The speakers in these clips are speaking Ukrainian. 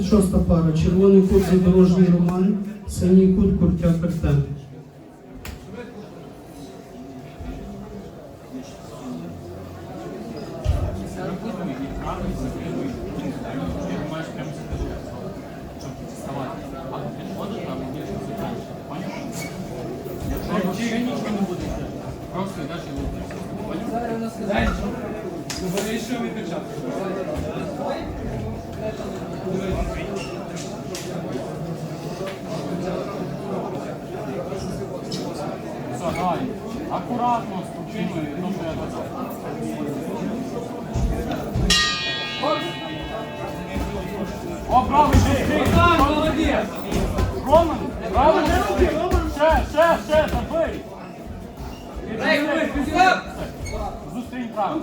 Шоста пара. Червоний кут задорожній роман, синій кут куртяк Артем. Будет. Просто дальше лупить. Дальше. Ну, еще вы перчатки. Все, давай. Аккуратно, спокійно і то, що я казав. О, правий швидкий! Молодець! Роман, правий швидкий! Ще, ще, ще, забий! Зустрінь правий.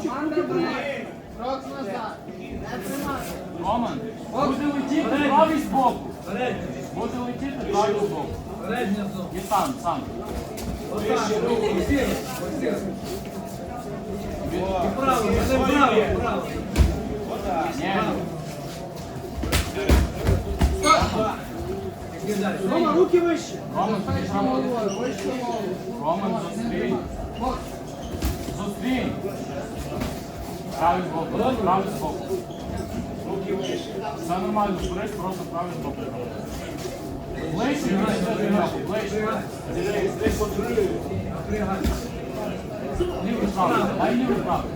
Крок назад. Не тримати. Роман, буде летіти правий збоку. Буде летіти правий збоку. І сам, сам. Ні. Рома, руки вище. Роман, тобі треба. Вище. Роман, зустрінь. Правий збоку, правий збоку. Все нормально, зберись, просто правий збоку. Ближче, ближче, ближче. Лівий правий, дай лівий правий.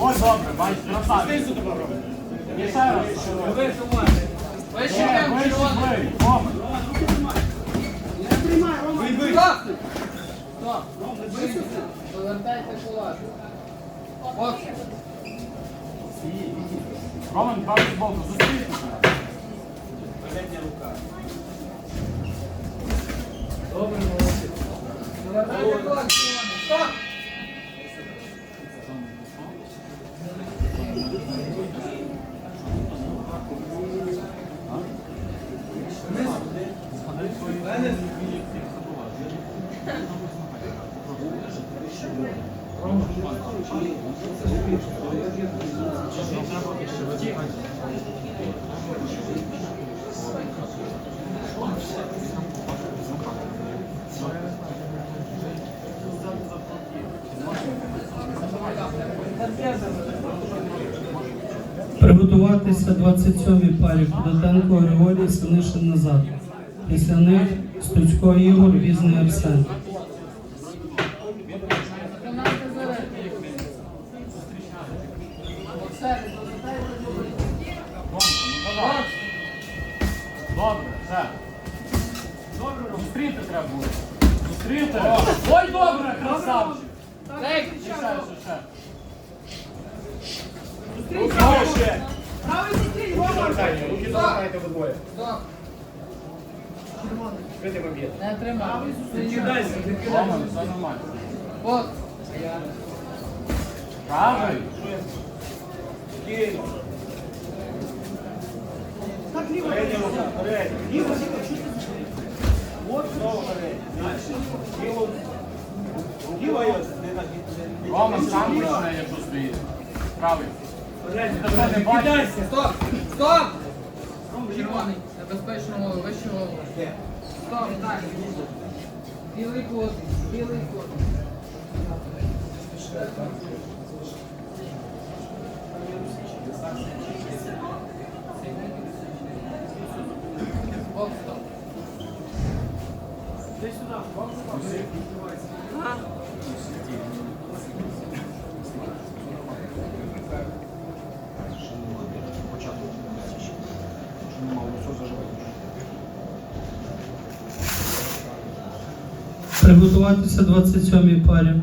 Ой, добре, бачиш, красавець. І ще раз. Вище вище, червоний. ближче. Не тримай, Рома. Стоп! Стоп. Повертайте кулак. От. Роман, правий збоку, зустрійте. Повертайте кулак. Стоп! Приготуватися 27-й парі. Кудатенко Григорій, Синишин назад. Після них Стуцько Ігор, Візний Арсен. Було. Ой, добре, красавчик. Тейк. Ще, ще, ще. Правий зустрій, Рома. Руки залишайте обидвоє. Стоп. Відкритий момент. Не тримай. Роман, все нормально. От. Правий. Київ. Передня рука, передня. Знову передня. Є. Роман сам почне, якщо стоїть. Не бачиш. Стоп. Стоп. Червоний. Небезпечно голову, вище голову. Стоп, так. Білий кут, білий кут. Приготуватися 27-й парі.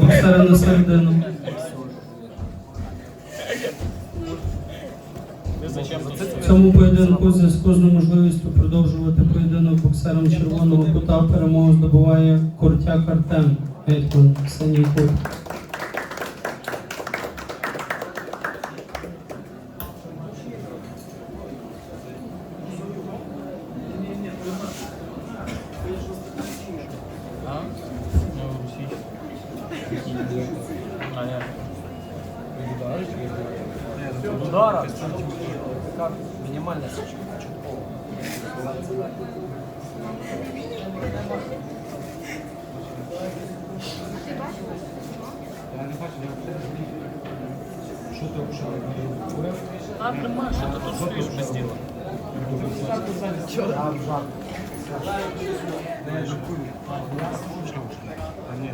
Боксери на середину. Цьому поєдинку з неможливістю продовжувати поєдинок боксером червоного кута перемогу здобуває Куртяк Артем. Гетьман, синій кут така мінімальна початкова. Я не бачу, я все розумію. Що ти обшили? А, прямо, що ти тут стоїш без діла? Я жарко. Я жарко. А, ні,